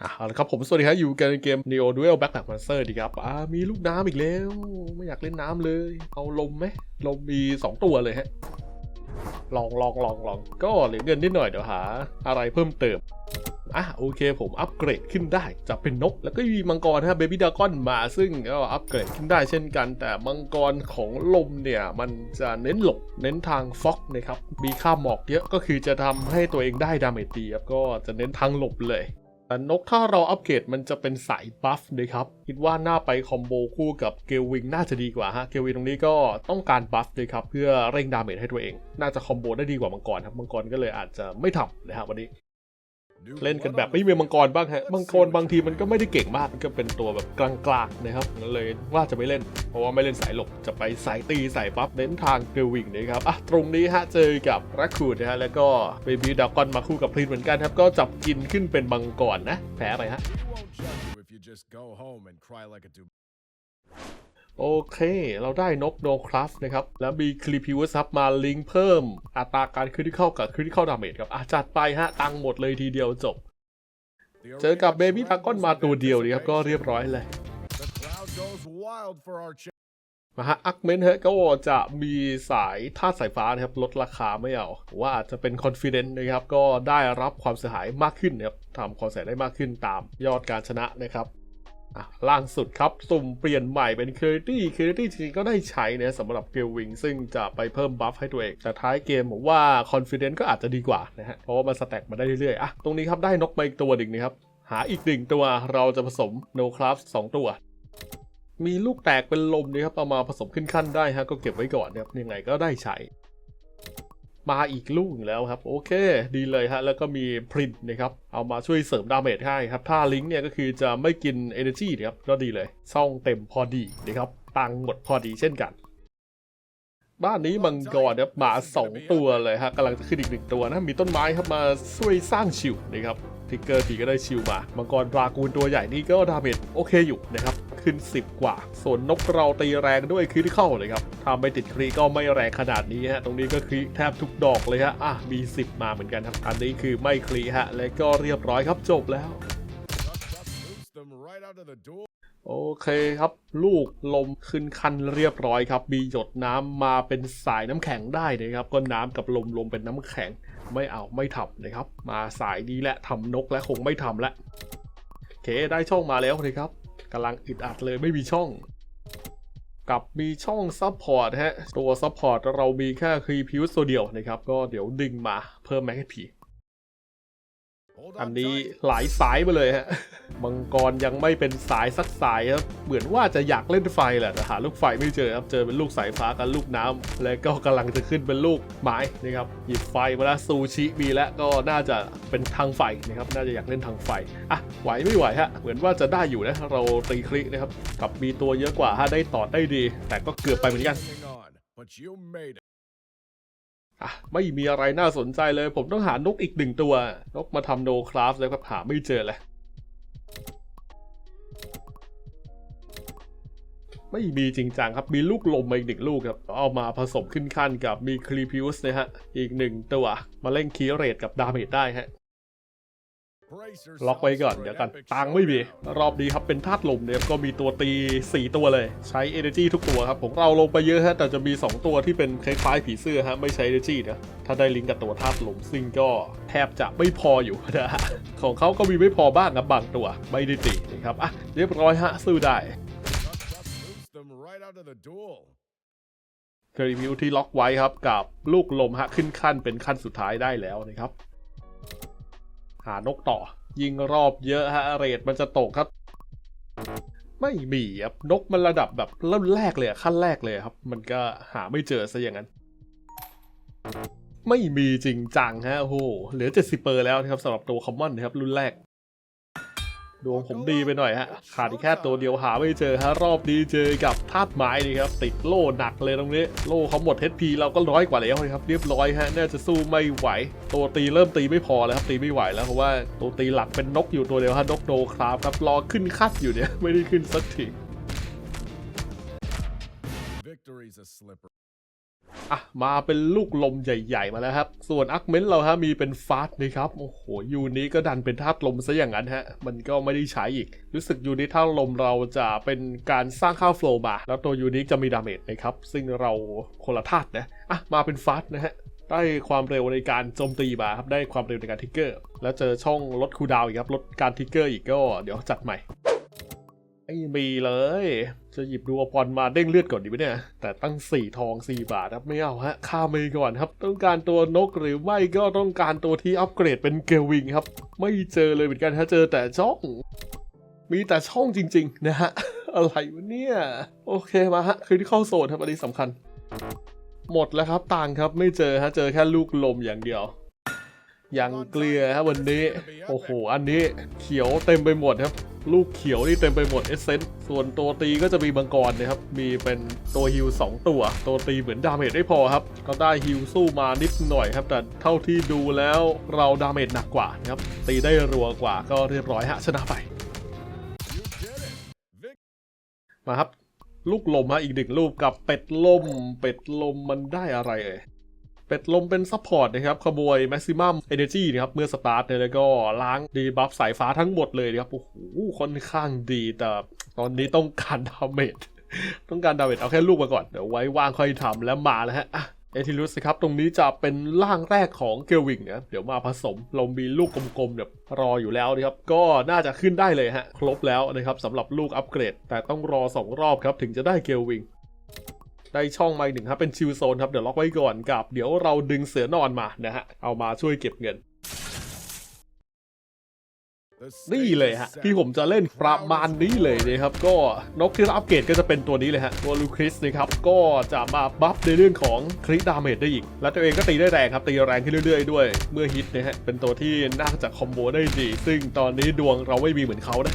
อะเอาละครับผมสวัสดีครับอยู่กันในเกม Neo Duel Backpack Monster ดีครับอ่ามีลูกน้ำอีกแล้ว ไม่อยากเล่นน้ำเลย เอาลมไหมลมมี 2 ตัวเลยฮะ ลองลองลองลองก็เหลือเงินนิดหน่อยเดี๋ยวหา อะไรเพิ่มเติมอะโอเคผมอัปเกรดขึ้นได้จะเป็นนก แล้วก็มีมังกรนะเบบี้ดากอนมาซึ่งก็อัปเกรดขึ้นได้เช่นกัน แต่มังกรของลมเนี่ย มันจะเน้นหลบเน้นทางฟ็อกนะครับมีค่าหมอกเยอะก็คือจะทำให้ตัวเองได้ดาเมจดีครับก็จะเน้นทางหลบเลย นกถ้าเราอัปเกรดมันจะเป็นสายบัฟนะครับ คิดว่าน่าไปคอมโบคู่กับเกลวิงน่าจะดีกว่าฮะ เกลวิงตรงนี้ก็ต้องการบัฟเลยครับ เพื่อเร่งดาเมจให้ตัวเอง น่าจะคอมโบได้ดีกว่ามังกรครับ มังกรก็เลยอาจจะไม่ทำนะครับวันนี้ เล่นกันแบบไม่มีมังกรบ้างฮะ มังกรบางทีมันก็ไม่ได้เก่งมาก มันก็เป็นตัวแบบกลางๆนะครับเลยว่าจะไม่เล่น เพราะว่าไม่เล่นสายหลบ จะไปสายตีสายบัฟเน้นทางเกลวิงนะครับ อะ ตรงนี้ฮะ เจอกับรักคูดนะฮะ แล้วก็เบบี้ดากอนมาคู่กับพรีนเหมือนกันครับ ก็จับกินขึ้นเป็นมังกรนะ แพ้ไปฮะ โอเค เราได้นกโนคราฟนะครับ แล้วมีคลิพิวซับมาลิงเพิ่ม อัตราการคริติคอลกับคริติคอลดาเมจครับอะจัดไปฮะ ตังหมดเลยทีเดียวจบ เจอกับเบบี้ is ดากอนมาตัวเดียวดีครับ ก็เรียบร้อยเลยมาฮะอักเมนเฮก็จะมีสายธาสายฟ้านะครับ ลดราคาไม่เอาว่าอาจจะเป็นคอนฟ idence นะครับ ก็ได้รับความเสียหายมากขึ้นนะครับทำความเสียได้มากขึ้นตามยอดการชนะนะครับ ล่างสุดครับ สุ่มเปลี่ยนใหม่เป็น c u r i t y c u r i t y จริงๆก็ได้ใช้นะสำหรับเกลวิงซึ่งจะไปเพิ่มบัฟให้ตัวเอง แต่ท้ายเกมผมว่า confidence ก็อาจจะดีกว่านะฮะ เพราะว่ามันสแต็กมาได้เรื่อยๆ อะ ตรงนี้ครับได้นกมาอีกตัวหนึ่งนะครับ หาอีกหนึ่งตัวเราจะผสม no craft สองตัวมีลูกแตกเป็นลมนะครับเอามาผสมขึ้นขั้นได้ฮะก็เก็บไว้ก่อนนะครับยังไงก็ได้ใช้ มาอีกลูกแล้วครับ โอเค ดีเลยฮะแล้วก็มีพรินนะครับ เอามาช่วยเสริมดาเมจให้ครับ ถ้าลิงก์เนี่ยก็คือจะไม่กิน Energy นะครับก็ดีเลยซ่องเต็มพอดีนะครับตังค์หมดพอดีเช่นกัน บ้านนี้มังกรครับมาสองตัวเลยฮะกำลังจะขึ้นอีกหนึ่งตัวนะมีต้นไม้ครับมาช่วยสร้างชิวนะครับ ทิกเกอร์ทีก็ได้ชิวมา มังกรรากูลตัวใหญ่นี่ก็ดาเมจโอเคอยู่นะครับขึ้น 10 กว่า ส่วนนกเราตีแรงด้วยคริติคอลเลยครับถ้าไม่ติดครีก็ไม่แรงขนาดนี้ฮะตรงนี้ก็ครีแทบทุกดอกเลยฮะอะมี 10 มาเหมือนกันครับอันนี้คือไม่ครีฮะและก็เรียบร้อยครับจบแล้วโอเคครับ ลูกลมขึ้นคันเรียบร้อยครับ มีหยดน้ำมาเป็นสายน้ำแข็งได้นะครับ ก็น้ำกับลมลมเป็นน้ำแข็ง ไม่เอาไม่ทำนะครับ มาสายนี้แหละทำนกและคงไม่ทำละโอเคได้ช่องมาแล้วนะครับกำลังอึดอัดเลยไม่มีช่อง กับมีช่องซัพพอร์ตฮะตัวซัพพอร์ตเรามีแค่คีพิวตัวเดียวนะครับ ก็เดี๋ยวดึงมาเพิ่มแม็กพีอันนี้หลายสายไปเลยฮะ มังกรยังไม่เป็นสายสักสายครับเหมือนว่าจะอยากเล่นไฟแหละแต่หาลูกไฟไม่เจอครับเจอเป็นลูกสายฟ้ากับลูกน้ำและก็กำลังจะขึ้นเป็นลูกไม้นะครับหยิบไฟมาแล้วซูชิมีแล้วก็น่าจะเป็นทางไฟนะครับน่าจะอยากเล่นทางไฟอะไหวไม่ไหวฮะเหมือนว่าจะได้อยู่นะเราตีคลิกนะครับกับมีตัวเยอะกว่าฮะได้ต่อได้ดี แต่ก็เกือบไปเหมือนกันอะไม่มีอะไรน่าสนใจเลย ผมต้องหานกอีกหนึ่งตัวนกมาทำโนคราฟแล้วก็หาไม่เจอเลย ไม่มีจริงจังครับ มีลูกลมมาอีกหนึ่งลูกครับ เอามาผสมขึ้นขั้นกับมีคลีพิวส์นะฮะ อีกหนึ่งตัว มาเล่นคีเรตกับดาเมจได้ฮะล็อกไว้ก่อนเดี๋ยวกันตังไม่มี รอบนี้ครับเป็นธาตุลมเนี่ยก็มีตัวตี 4 ตัวเลย ใช้ Energy ทุกตัวครับผมเราลงไปเยอะฮะแต่จะมี 2 ตัวที่เป็นคล้ายๆผีเสื้อฮะไม่ใช้ Energy นะถ้าได้ลิงก์กับตัวธาตุลมซึ่งก็แทบจะไม่พออยู่นะฮะของเขาก็มีไม่พอบ้างครับบางตัวไม่ได้ตีนะครับอะเรียบร้อยฮะสู้ได้ เครีวิวที่ล็อกไว้ครับกับลูกลมฮะขึ้นขั้นเป็นขั้นสุดท้ายได้แล้วนะครับ หานกต่อ ยิงรอบเยอะฮะเรทมันจะตกครับ ไม่มีครับนกมันระดับแบบเริ่มแรกเลยขั้นแรกเลยครับ มันก็หาไม่เจอซะอย่างนั้น ไม่มีจริงจังฮะโอ้โหเหลือ70เปอร์แล้วนะครับสำหรับตัวคอมมอนนะครับรุ่นแรก ดวงผมดีไปหน่อยฮะ ขาดอีกแค่ตัวเดียวหาไม่เจอฮะ รอบนี้เจอกับธาตุไม้นี่ครับ ติดโล่หนักเลยตรงนี้ โล่เขาหมด HP เราก็ร้อยกว่าแล้วครับ เรียบร้อยฮะ น่าจะสู้ไม่ไหว ตัวตีเริ่มตีไม่พอแล้วครับ ตีไม่ไหวแล้วเพราะว่าตัวตีหลักเป็นนกอยู่ตัวเดียวฮะ นกโนคราฟครับ รอขึ้นคัดอยู่เนี่ย ไม่ได้ขึ้นสักที อะมาเป็นลูกลมใหญ่ ๆ มาแล้วครับ ส่วนอักเมนเราฮะมีเป็นฟาสนะครับ โอ้โหยูนี้ก็ดันเป็นธาตุลมซะอย่างนั้นฮะ มันก็ไม่ได้ใช้อีก รู้สึกยูนิตธาตุลมเราจะเป็นการสร้างค่าวโฟล์มา แล้วตัวยูนิคจะมีดาเมจนะครับ ซึ่งเราคนละธาตุนะอะมาเป็นฟาสนะฮะได้ความเร็วในการโจมตีมาครับได้ความเร็วในการทิกเกอร์ แล้วเจอช่องลดคูดาวอีกครับลดการทิกเกอร์อีกก็เดี๋ยวจัดใหม่ ไม่มีเลย จะหยิบดูอปอนมาเด้งเลือดก่อนดีไหมเนี่ย แต่ตั้ง4ทอง4บาทครับไม่เอาฮะข้ามไปก่อนครับ ต้องการตัวนกหรือไม่ก็ต้องการตัวที่อัปเกรดเป็นเกลวิงครับ ไม่เจอเลยเหมือนกันฮะเจอแต่ช่องมีแต่ช่องจริง ๆ นะฮะ อะไรวะเนี่ย โอเคมาฮะ คือที่เข้าโซนครับอันนี้สำคัญ หมดแล้วครับต่างครับไม่เจอฮะเจอแค่ลูกลมอย่างเดียว ยังเกลียครับวันนี้ โอ้โห อันนี้เขียวเต็มไปหมดครับ ลูกเขียวนี่เต็มไปหมดเอเซนต์ส่วนตัวตีก็จะมีมังกรนะครับ มีเป็นตัวฮิล2ตัว ตัวตีเหมือนดาเมจไม่พอครับ ก็ได้ฮิลสู้มานิดหน่อยครับ แต่เท่าที่ดูแล้วเราดาเมจหนักกว่านะครับ ตีได้รัวกว่าก็เรียบร้อยฮะชนะไป มาครับ ลูกลมฮะอีกหนึ่งลูกกับเป็ดลม เป็ดลมมันได้อะไรเอ่ย เป็ดลมเป็นซัพพอร์ตนะครับขบวย Maximum Energy นะครับเมื่อสตาร์ทเนี่ยแล้วก็ล้างดีบัฟสายฟ้าทั้งหมดเลยนะครับโอ้โหค่อนข้างดีแต่ตอนนี้ต้องการดาเมจต้องการดาเมจเอาแค่ลูกมาก่อนเดี๋ยวไว้ว่างค่อยทำแล้วมาแล้วฮะเอทิลุสครับตรงนี้จะเป็นร่างแรกของเกลวิงนะเดี๋ยวมาผสมเรามีลูกกลมๆแบบรออยู่แล้วนะครับก็น่าจะขึ้นได้เลยฮะครบแล้วนะครับสำหรับลูกอัปเกรด แต่ต้องรอ 2 รอบครับถึงจะได้เกลวิง ได้ช่องมาอีกหนึ่งครับเป็นชิลโซนครับเดี๋ยวล็อกไว้ก่อนกับ เดี๋ยวเราดึงเสือนอนมานะฮะเอามาช่วยเก็บเงินนี่เลยฮะที่ผมจะเล่นประมาณนี้เลยนะครับ ก็นกที่รับอัปเกรดก็จะเป็นตัวนี้เลยฮะตัวลูคริสนะครับก็จะมาบัฟในเรื่องของคริดาเมจได้อีก และตัวเองก็ตีได้แรงครับตีแรงขึ้นเรื่อยๆด้วย เมื่อฮิตนะฮะเป็นตัวที่น่าจะคอมโบได้ดี ซึ่งตอนนี้ดวงเราไม่มีเหมือนเขานะ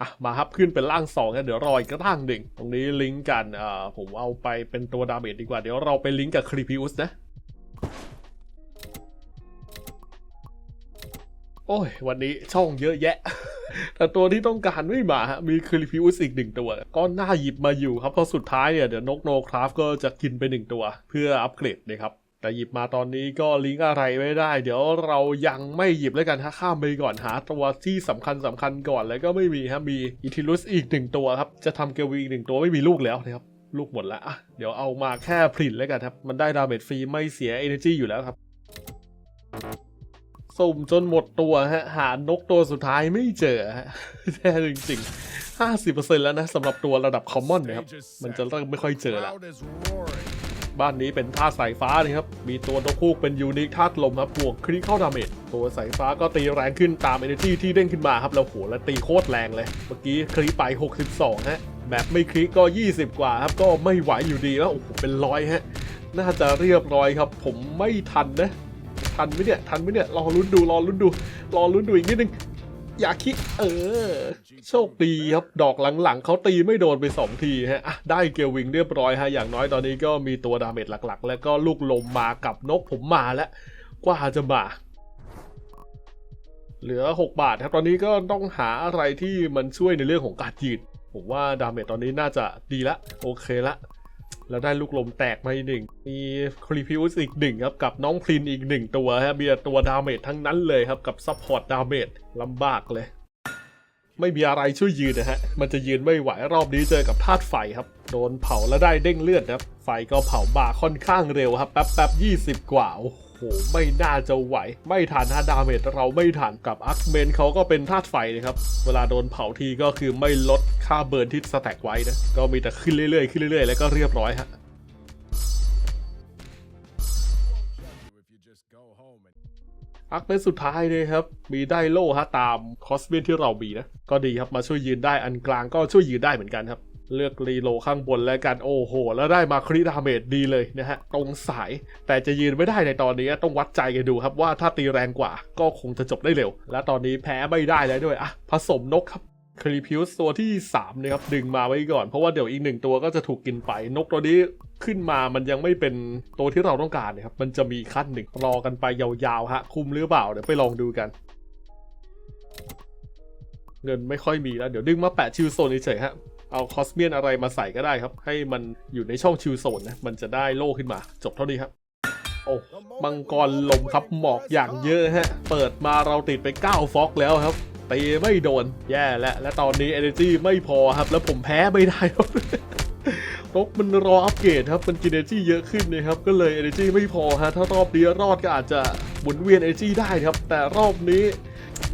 อะมาครับขึ้นเป็นร่างสองกันเดี๋ยวรออีกร่างหนึ่งตรงนี้ลิงก์กันอ่าผมเอาไปเป็นตัวดาเมจดีกว่า เดี๋ยวเราไปลิงก์กับครีพิอุสนะโอ้ย วันนี้ช่องเยอะแยะ แต่ตัวที่ต้องการไม่มาฮะมีครีพิอุสอีกหนึ่งตัว ก็น่าหยิบมาอยู่ครับเพราะสุดท้ายเนี่ยเดี๋ยวนกโนคราฟก็จะกินไปหนึ่งตัว เพื่ออัปเกรดนะครับ แต่หยิบมาตอนนี้ก็ลิงก์อะไรไม่ได้ เดี๋ยวเรายังไม่หยิบแล้วกันฮะข้ามไปก่อนหาตัวที่สำคัญสำคัญก่อนแล้วก็ไม่มีฮะมีอิทิลุสอีกหนึ่งตัวครับจะทำเกลวีอีกหนึ่งตัวไม่มีลูกแล้วนะครับลูกหมดแล้วอะเดี๋ยวเอามาแค่พรินแล้วกันครับ มันได้ดาเมจฟรีไม่เสีย energy อยู่แล้วครับสุ่มจนหมดตัวฮะ หานกตัวสุดท้ายไม่เจอฮะแท้จริงๆ50%แล้วนะสำหรับตัวระดับคอมมอนนะครับ มันจะเริ่มไม่ค่อยเจอละ Crowd is roaring. บ้านนี้เป็นธาตุสายฟ้านะครับ มีตัวนกคูกเป็นยูนิคธาตุลมครับบวกคริเข้าดาเมจตัวสายฟ้าก็ตีแรงขึ้นตาม energy ที่เด้งขึ้นมาครับ แล้วโหแล้วตีโคตรแรงเลย เมื่อกี้คริไป 62 ฮะแบบไม่คริก็ 20 กว่าครับ ก็ไม่ไหวอยู่ดีแล้วโอ้โหเป็นร้อยฮะ น่าจะเรียบร้อยครับ ผมไม่ทันนะ ทันไหมเนี่ย ทันไหมเนี่ย รอลุ้นดู รอลุ้นดู รอลุ้นดูอีกนิดนึง อย่าคิด เออ โชคดีครับ ดอกหลังๆเขาตีไม่โดนไป 2 ทีฮะได้เกลวิงเรียบร้อยฮะ อย่างน้อยตอนนี้ก็มีตัวดาเมจหลักๆ แล้วก็ลูกลมมากับนกผมมาแล้ว กว่าจะมา เหลือ 6 บาทครับ ตอนนี้ก็ต้องหาอะไรที่มันช่วยในเรื่องของการยืนผมว่าดาเมจตอนนี้น่าจะดีละ โอเคละ แล้วได้ลูกลมแตกมาอีกหนึ่ง มีครีพิวสอีกหนึ่งครับ กับน้องพลินอีกหนึ่งตัวฮะมีต่ตัวดาเมจทั้งนั้นเลยครับ กับซัพพอร์ตดาเมจลำบากเลย ไม่มีอะไรช่วยยืนนะฮะ มันจะยืนไม่ไหวรอบนี้เจอกับธาตุไฟครับ โดนเผาแล้วได้เด้งเลือดครับ ไฟก็เผาบาค่อนข้างเร็วครับ แป๊บแป๊บยี่สิบกว่าโอ้โห ไม่น่าจะไหว ไม่ทันฮะดาเมจเราไม่ทันกับอัคเมนเขาก็เป็นธาตุไฟนะครับ เวลาโดนเผาทีก็คือไม่ลดค่าเบิร์นที่สแต็กไว้นะ ก็มีแต่ขึ้นเรื่อยๆขึ้นเรื่อยๆ แล้วก็เรียบร้อยฮะอักเป็นสุดท้ายเลยครับ มีได้โล่ฮะตามคอสเบียนที่เรามีนะ ก็ดีครับมาช่วยยืนได้อันกลางก็ช่วยยืนได้เหมือนกันครับ เลือกรีโลข้างบนแล้วกันโอ้โห แล้วได้มาคริดาเมจดีเลยนะฮะตรงสายแต่จะยืนไม่ได้ในตอนนี้ต้องวัดใจกันดูครับว่าถ้าตีแรงกว่าก็คงจะจบได้เร็ว และตอนนี้แพ้ไม่ได้แล้วด้วยอะผสมนกครับครีพิวส์ตัวที่ 3 นะครับ ดึงมาไว้ก่อน เพราะว่าเดี๋ยวอีกหนึ่งตัวก็จะถูกกินไปนกตัวนี้ขึ้นมามันยังไม่เป็นตัวที่เราต้องการนะครับ มันจะมีขั้นหนึ่งรอกันไปยาวๆฮะ คุมหรือเปล่า เดี๋ยวไปลองดูกัน เงินไม่ค่อยมีแล้ว เดี๋ยวดึงมาแปะชิวโซนเฉยๆฮะ เอาคอสเมียนอะไรมาใส่ก็ได้ครับ ให้มันอยู่ในช่องชิวโซนนะ มันจะได้โล่ขึ้นมา จบเท่านี้ครับโอ้มังกรลมครับหมอกอย่างเยอะฮะ เปิดมาเราติดไป 9 ฟอกแล้วครับตีไม่โดน แย่แล้วและตอนนี้ Energy ไม่พอครับ แล้วผมแพ้ไม่ได้ครับนกมันรออัปเกรดครับมันกิน Energy เยอะขึ้นนะครับ ก็เลย Energy ไม่พอฮะ ถ้ารอบนี้รอดก็อาจจะหมุนเวียน Energy ได้ครับ แต่รอบนี้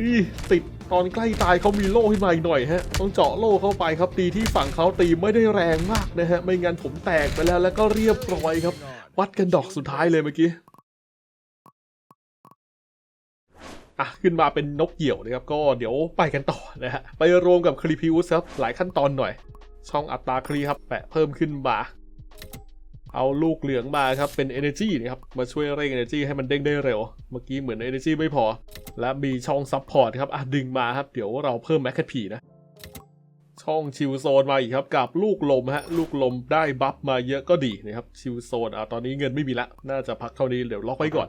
นี่ติด ตอนใกล้ตายเขามีโล่ขึ้นมาอีกหน่อยฮะ ต้องเจาะโล่เข้าไปครับ ตีที่ฝั่งเขาตีไม่ได้แรงมากนะฮะ ไม่งั้นผมแตกไปแล้วแล้วก็เรียบร้อยครับ วัดกันดอกสุดท้ายเลยเมื่อกี้ อะ ขึ้นมาเป็นนกเหยี่ยวนะครับ ก็เดี๋ยวไปกันต่อนะฮะ ไปรวมกับคลีพิวส์ครับ หลายขั้นตอนหน่อย ช่องอัตราคลีครับ แปะเพิ่มขึ้นมา เอาลูกเหลืองมาครับ เป็น Energy นะครับ มาช่วยเร่ง Energy ให้มันเด้งได้เร็ว เมื่อกี้เหมือน Energy ไม่พอ และมีช่อง Support ครับอะดึงมาครับ เดี๋ยวเราเพิ่ม m a c พีนะ ช่องชิวโซนมาอีกครับ กับลูกลมฮะ ลูกลมได้บัฟมาเยอะก็ดีนะครับ ชิวโซนอะตอนนี้เงินไม่มีละ น่าจะพักเท่านี้เดี๋ยวล็อกไว้ก่อน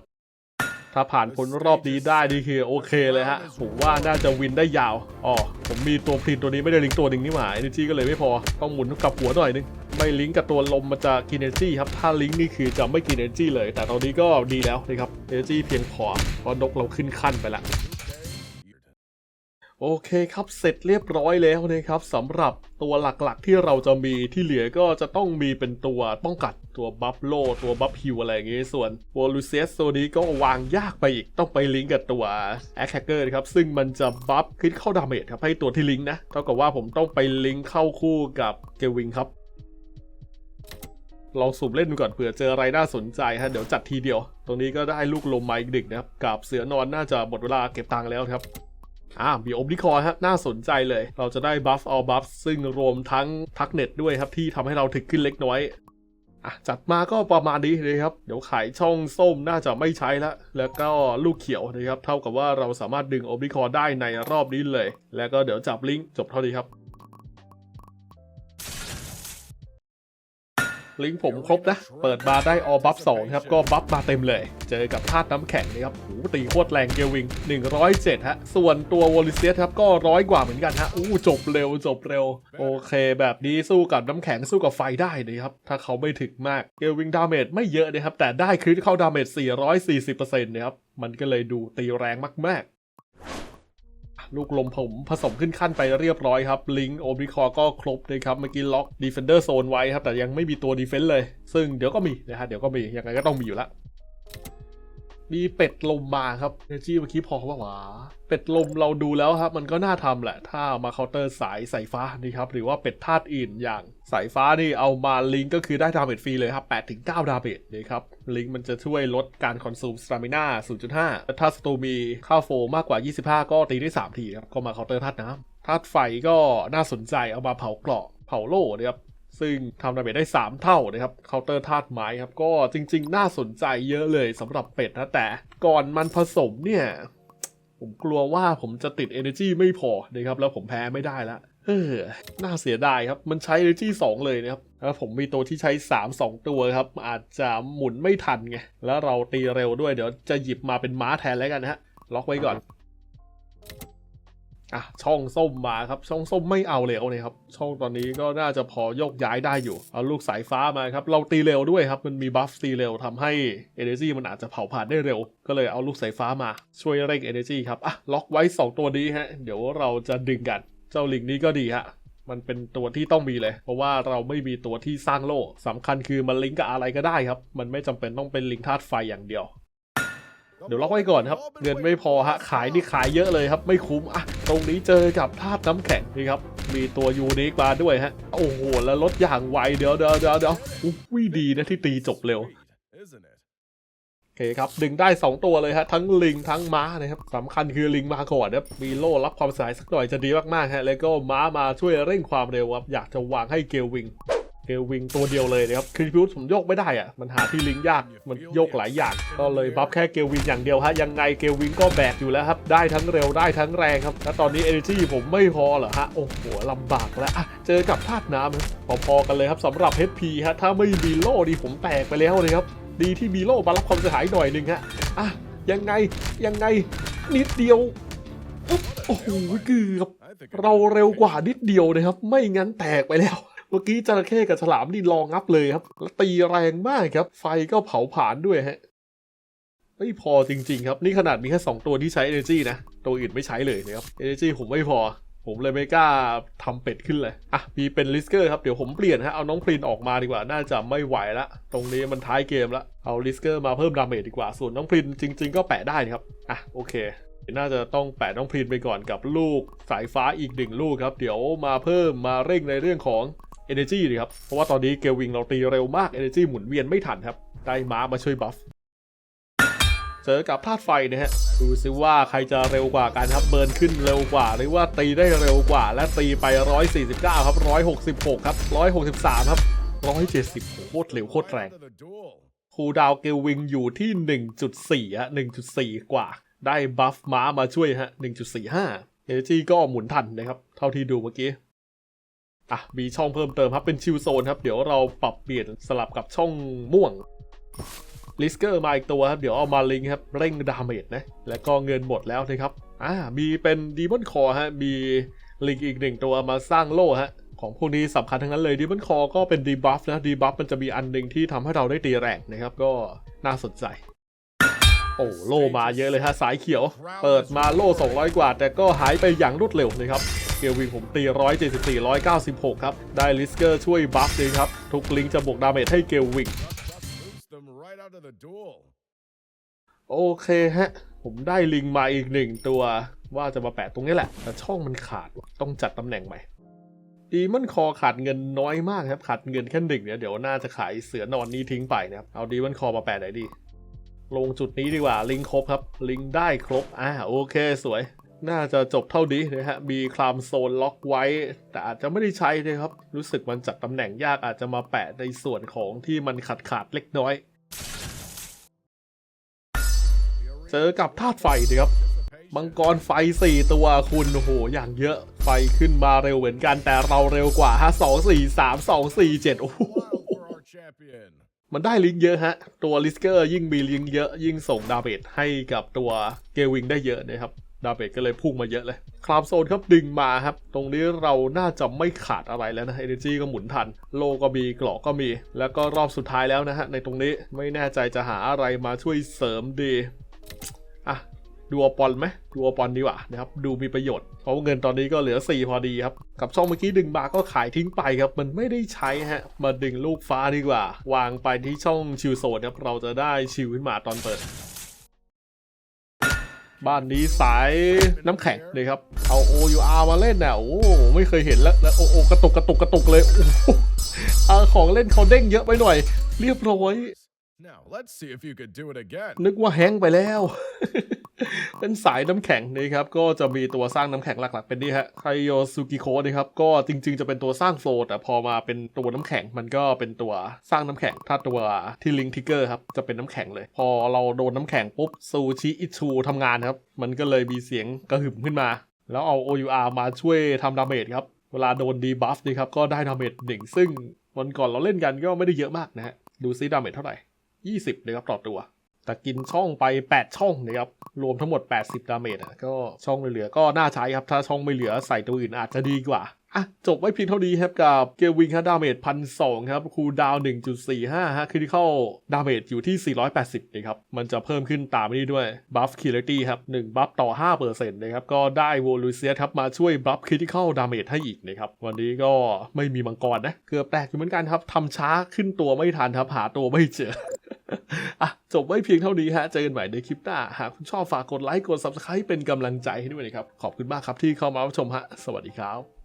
ถ้าผ่านพ้นรอบนี้ได้นี่คือโอเคเลยฮะ ผมว่าน่าจะวินได้ยาว อ๋อ ผมมีตัวพลินตัวนี้ไม่ได้ลิงตัวหนึ่งนี่หว่า Energy ก็เลยไม่พอ ต้องหมุนกลับหัวหน่อยนึง ไม่ลิงก์กับตัวลมมันจะกิน Energy ครับ ถ้าลิงก์นี่คือจะไม่กิน Energy เลย แต่ตอนนี้ก็ดีแล้วนะครับ Energy เพียงพอเพราะนกเราขึ้นขั้นไปละโอเคครับ เสร็จเรียบร้อยแล้วนะครับสำหรับตัวหลักๆที่เราจะมีที่เหลือก็จะต้องมีเป็นตัวป้องกันตัวบัฟโล ตัวบัฟฮิวอะไรอย่างงี้ ส่วนวอลูเซียสตัวนี้ก็วางยากไปอีกต้องไปลิงก์กับตัวแอคแฮกเกอร์ครับ ซึ่งมันจะบัฟคิดเข้าดาเมจครับ ให้ตัวที่ลิงก์นะ เท่ากับว่าผมต้องไปลิงก์เข้าคู่กับเกวิงครับ ลองสุ่มเล่นดูก่อนเผื่อเจออะไรน่าสนใจฮะเดี๋ยวจัดทีเดียว ตรงนี้ก็ได้ลูกลมมาอีกดึกนะครับกับเสือนอนน่าจะหมดเวลาเก็บตังค์แล้วครับอ่ามีอมนิคอร์ฮะน่าสนใจเลย เราจะได้บัฟเอาบัฟซึ่งรวมทั้งทักเน็ตด้วยครับที่ทำให้เราถึกขึ้นเล็กน้อยอะจัดมาก็ประมาณนี้เลยครับ เดี๋ยวขายช่องส้มน่าจะไม่ใช้ละแล้วก็ลูกเขียวนะครับ เท่ากับว่าเราสามารถดึงอมนิคอร์ได้ในรอบนี้เลย แล้วก็เดี๋ยวจับลิงก์จบเท่านี้ครับ ลิงผมครบนะ เปิดมาได้ออบัฟ2ครับ ก็บัฟมาเต็มเลย เจอกับธาตุน้ำแข็งนะครับโอ้ตีโคตรแรงเกลวิง 107 ฮะ ส่วนตัววอลิเซียสครับ ก็ร้อยกว่าเหมือนกันฮะ อู้จบเร็วจบเร็ว โอเค แบบนี้สู้กับน้ำแข็งสู้กับไฟได้นะครับ ถ้าเขาไม่ถึกมาก เกลวิงดาเมจไม่เยอะนะครับ แต่ได้คริติเข้าดาเมจ440%นะครับ มันก็เลยดูตีแรงมากๆ ลูกลมผมผสมขึ้นขั้นไปเรียบร้อยครับ ลิงโอบิคอก็ครบนะครับ เมื่อกี้ล็อกดีเฟนเดอร์โซนไว้ครับ แต่ยังไม่มีตัวดีเฟนต์เลย ซึ่งเดี๋ยวก็มีนะฮะเดี๋ยวก็มียังไงก็ต้องมีอยู่ละ มีเป็ดลมมาครับเนจี้เมื่อกี้พอเขาบอกว่าเป็ดลมเราดูแล้วครับ มันก็น่าทำแหละ ถ้ามาเคาน์เตอร์สายสายฟ้านี่ครับ หรือว่าเป็ดธาตุอื่นอย่างสายฟ้านี่เอามาลิงก์ก็คือได้ดาเมจฟรีเลยครับ8-9ดาเมจนี่ครับ ลิงก์มันจะช่วยลดการคอนซูมสตามิน่า0.5 ถ้าสตูมีค่าโฟมากกว่า 25 ก็ตีได้ 3 ทีครับ ก็มาเคาน์เตอร์ธาตุน้ำธาตุไฟก็น่าสนใจเอามาเผาเกราะเผาโล่นะครับ ซึ่งทำดาเมจได้ 3 เท่านะครับเคาน์เตอร์ธาตุไม้ครับ ก็จริง ๆ น่าสนใจเยอะเลยสำหรับเป็ดนะแต่ก่อนมันผสมเนี่ย ผมกลัวว่าผมจะติด Energy ไม่พอนะครับ แล้วผมแพ้ไม่ได้ละเออน่าเสียดายครับ มันใช้ Energy 2 เลยนะครับ แล้วผมมีตัวที่ใช้ 3 2 ตัวครับ อาจจะหมุนไม่ทันไง แล้วเราตีเร็วด้วย เดี๋ยวจะหยิบมาเป็นม้าแทนแล้วกันนะฮะ ล็อกไว้ก่อน อะช่องส้มมาครับ ช่องส้มไม่เอาเร็วเลยครับ ช่องตอนนี้ก็น่าจะพอโยกย้ายได้อยู่เอาลูกสายฟ้ามาครับ เราตีเร็วด้วยครับ มันมีบัฟตีเร็วทำให้ Energy มันอาจจะเผาผ่านได้เร็ว ก็เลยเอาลูกสายฟ้ามาช่วยเร่ง Energy ครับอะล็อกไว้ 2 ตัวนี้ฮะ เดี๋ยวเราจะดึงกัน เจ้าลิงนี้ก็ดีฮะมันเป็นตัวที่ต้องมีเลย เพราะว่าเราไม่มีตัวที่สร้างโล่สำคัญคือมันลิงก์กับอะไรก็ได้ครับ มันไม่จำเป็นต้องเป็นลิงก์ธาตุไฟอย่างเดียว เดี๋ยวล็อกไว้ก่อนครับ เงินไม่พอฮะขายนี่ขายเยอะเลยครับ ไม่คุ้มอะตรงนี้เจอกับธาตุน้ำแข็งนี่ครับ มีตัวยูนิคมาด้วยฮะ โอ้โห แล้วลดอย่างไวเดี๋ยวเดี๋ยวเดี๋ยวเดี๋ยวอุ้ยดีนะที่ตีจบเร็ว Isn't it? โอเคครับ ดึงได้ 2 ตัวเลยฮะ ทั้งลิงทั้งม้านะครับสำคัญคือลิงมาก่อนนะครับมีโล่รับความเสายสักหน่อยจะดีมากๆฮะแล้วก็ม้ามาช่วยเร่งความเร็วครับอยากจะวางให้เกลวิง เกลวิงตัวเดียวเลยนะครับคือพิวผมโยกไม่ได้อะมันหาที่ลิงยากมันโยกหลายอย่าง ก็เลยบัฟแค่เกลวิงอย่างเดียวฮะยังไงเกลวิงก็แบกอยู่แล้วครับได้ทั้งเร็วได้ทั้งแรงครับแล้วตอนนี้ Energy ผมไม่พอเหรอฮะโอ้โหลำบากแล้วอะเจอกับธาตุน้ำพอๆกันเลยครับสำหรับ HP ฮะถ้าไม่มีโล่ดีผมแตกไปแล้วเลยครับดีที่มีโล่มารับความเสียหายหน่อยหนึ่งฮะอะยังไงยังไงนิดเดียวอุ๊บโอ้โหเกือบเราเร็วกว่านิดเดียวนะครับ ไม่งั้นแตกไปแล้ว เมื่อกี้จระเข้กับฉลามนี่รองงับเลยครับ แล้วตีแรงมากครับ ไฟก็เผาผลาญด้วยฮะไม่พอจริง ๆ ครับ นี่ขนาดมีแค่2ตัวที่ใช้ energy นะ ตัวอื่นไม่ใช้เลยนะครับ energy ผมไม่พอ ผมเลยไม่กล้าทำเป็ดขึ้นเลย อะ มีเป็นลิสเกอร์ครับ เดี๋ยวผมเปลี่ยนฮะ เอาน้องพลินออกมาดีกว่า น่าจะไม่ไหวละ ตรงนี้มันท้ายเกมละ เอาลิสเกอร์มาเพิ่มดาเมจดีกว่า ส่วนน้องพลินจริง ๆ ก็แปะได้ครับ อะ โอเค น่าจะต้องแปะน้องพลินไปก่อนกับลูกสายฟ้าอีกหนึ่งลูกครับ เดี๋ยวมาเพิ่มมาเร่งในเรื่องของ Energy ดีครับ เพราะว่าตอนนี้เกลวิงเราตีเร็วมาก Energy หมุนเวียนไม่ทันครับ ได้ม้ามาช่วยบัฟ เจอกับธาตุไฟนะฮะ ดูซิว่าใครจะเร็วกว่ากันครับ เบิร์นขึ้นเร็วกว่า หรือว่าตีได้เร็วกว่า และตีไป 149 ครับ 166 ครับ 163 ครับ 170โหโคตรเร็วโคตรแรงคูดาวเกลวิงอยู่ที่ 1.4ฮะ1.4 กว่า ได้บัฟม้ามาช่วยฮะ1.45เอเนจีก็หมุนทันนะครับ เท่าที่ดูเมื่อกี้ อะมีช่องเพิ่มเติมครับเป็นชิลโซนครับ เดี๋ยวเราปรับเปลี่ยนสลับกับช่องม่วงลิสเกอร์มาอีกตัวครับ เดี๋ยวเอามาลิงครับ เร่งดาเมจนะ แล้วก็เงินหมดแล้วนะครับอ่ามีเป็นดีมอนคอฮะ มีลิงอีกหนึ่งตัวมาสร้างโล่ฮะ ของพวกนี้สำคัญทั้งนั้นเลยดีมอนคอก็เป็นดีบัฟนะดีบัฟมันจะมีอันหนึ่งที่ทำให้เราได้ตีแรงนะครับ ก็น่าสนใจ โอ้โล่มาเยอะเลยฮะสายเขียว เปิดมาโล่200 กว่า แต่ก็หายไปอย่างรวดเร็วนะครับเกลวิงผมตี 174 196 ครับ ได้ลิสเกอร์ช่วยบัฟเลยครับ ทุกลิงก์จะบวกดาเมจให้เกลวิง Boost them right out of the duel. โอเคฮะ ผมได้ลิงมาอีกหนึ่งตัวว่าจะมาแปะตรงนี้แหละ แต่ช่องมันขาดว่ะต้องจัดตำแหน่งใหม่ดีมันคอขาดเงินน้อยมากครับ ขาดเงินแค่หนึ่งเนี่ยเดี๋ยวน่าจะขายเสือนอนนี้ทิ้งไปนะครับ เอาดีมันคอมาแปะไหนดี ลงจุดนี้ดีกว่าลิงครบครับ ลิงได้ครบ อ่าโอเคสวย น่าจะจบเท่านี้นะฮะ มีคลามโซนล็อกไว้ แต่อาจจะไม่ได้ใช้นะครับ รู้สึกมันจัดตำแหน่งยากอาจจะมาแปะในส่วนของที่มันขาดขาดเล็กน้อย เจอกับธาตุไฟดีครับมังกรไฟ 4 ตัวคุณโหอย่างเยอะไฟขึ้นมาเร็วเหมือนกันแต่เราเร็วกว่าฮะ2 4 3 2 4 7โอ้โห Wild for our champion. มันได้ลิงก์เยอะฮะ ตัวลิสเกอร์ยิ่งมีลิงก์เยอะ ยิ่งส่งดาเบจให้กับตัวเกวิงได้เยอะนะครับ ดาเบจก็เลยพุ่งมาเยอะเลยครามโซนครับดึงมาครับ ตรงนี้เราน่าจะไม่ขาดอะไรแล้วนะเอเนจีก็หมุนทัน โลก็มีกรอกก็มี แล้วก็รอบสุดท้ายแล้วนะฮะในตรงนี้ไม่แน่ใจจะหาอะไรมาช่วยเสริมดีอะ ดูอปอนไหมดูอปอนดีกว่านะครับดูมีประโยชน์เพราะว่าเงินตอนนี้ก็เหลือ 4 พอดีครับ กับช่องเมื่อกี้ดึงมาก็ขายทิ้งไปครับ มันไม่ได้ใช้ฮะ มาดึงลูกฟ้าดีกว่า วางไปที่ช่องชิลโซนครับ เราจะได้ชิลขึ้นมาตอนเปิด บ้านนี้สายน้ำแข็งเลยครับ เอา OUR มาเล่นน่ะโอ้ไม่เคยเห็นแล้วแล้วโอ้โอกระตุกกระตุกกระตุกเลยโอ้โหเอของเล่นเขาเด้งเยอะไปหน่อย เรียบร้อย Now, let's see if you could do it again. นึกว่าแฮงไปแล้ว เป็นสายน้ำแข็งนะครับ ก็จะมีตัวสร้างน้ำแข็งหลักๆ เป็นนี่ฮะไคโยซูกิโคนะครับ ก็จริง ๆ จะเป็นตัวสร้างโฟลแต่พอมาเป็นตัวน้ำแข็งมันก็เป็นตัวสร้างน้ำแข็ง ถ้าตัวที่ลิงทิกเกอร์ครับ จะเป็นน้ำแข็งเลย พอเราโดนน้ำแข็งปุ๊บซูชิอิชูทำงานครับ มันก็เลยมีเสียงกระหึ่มขึ้นมา แล้วเอา OUR มาช่วยทำดาเมจครับ เวลาโดนดีบัฟนะครับ ก็ได้ดาเมจหนึ่งซึ่งวันก่อนเราเล่นกันก็ไม่ได้เยอะมากนะฮะ ดูซิดาเมจเท่าไหร่ 20นะครับต่อตัวแต่กินช่องไป 8 ช่องนะครับรวมทั้งหมด 80 ดาเมจอะก็ช่องเหลือๆก็น่าใช้ครับ ถ้าช่องไม่เหลือใส่ตัวอื่นอาจจะดีกว่า อะจบไว้เพียงเท่านี้ครับกับเกลวิงฮะดาเมจพันสองครับคูดาวน์1.45 ฮะคริติคอลดาเมจอยู่ที่ 480นะครับมันจะเพิ่มขึ้นตามนี้ด้วยบัฟคิลเลตี้ครับ1บัฟต่อ 5%นะครับก็ได้โวลูเซียครับมาช่วยบัฟคริติคอลดาเมจให้อีกนะครับวันนี้ก็ไม่มีมังกรนะเกือบแตกอยู่เหมือนกันครับทำช้าขึ้นตัวไม่ทันครับหาตัวไม่เจออะจบไว้เพียงเท่านี้ฮะ เจอกันใหม่ในคลิปหน้า หากคุณชอบฝากกดไลค์ กด subscribe เป็นกำลังใจให้ด้วยนะครับ ขอบคุณมากครับที่เข้ามารับชมฮะ สวัสดีครับ